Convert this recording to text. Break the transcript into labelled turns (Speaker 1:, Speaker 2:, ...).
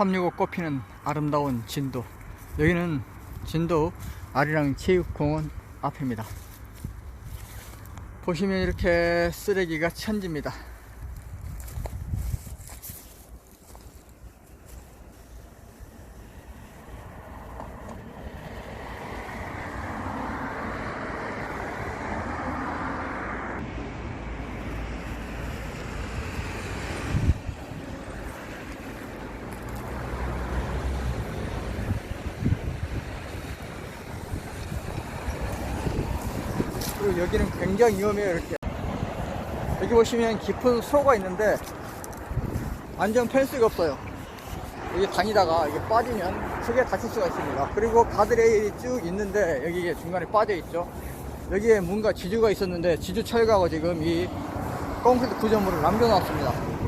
Speaker 1: 365 꽃피는 아름다운 진도. 여기는 진도 아리랑 체육공원 앞입니다. 보시면 이렇게 쓰레기가 천지입니다 그리고 여기는 굉장히 위험해요 이렇게. 여기 보시면 깊은 수로가 있는데 안전 펜스가 없어요. 여기 다니다가 이게 빠지면 크게 다칠 수가 있습니다. 그리고 가드레일이 쭉 있는데 여기 중간에 빠져 있죠. 여기에 뭔가 지주가 있었는데 지주 철거하고 지금 이 콘크리트 구조물을 남겨놨습니다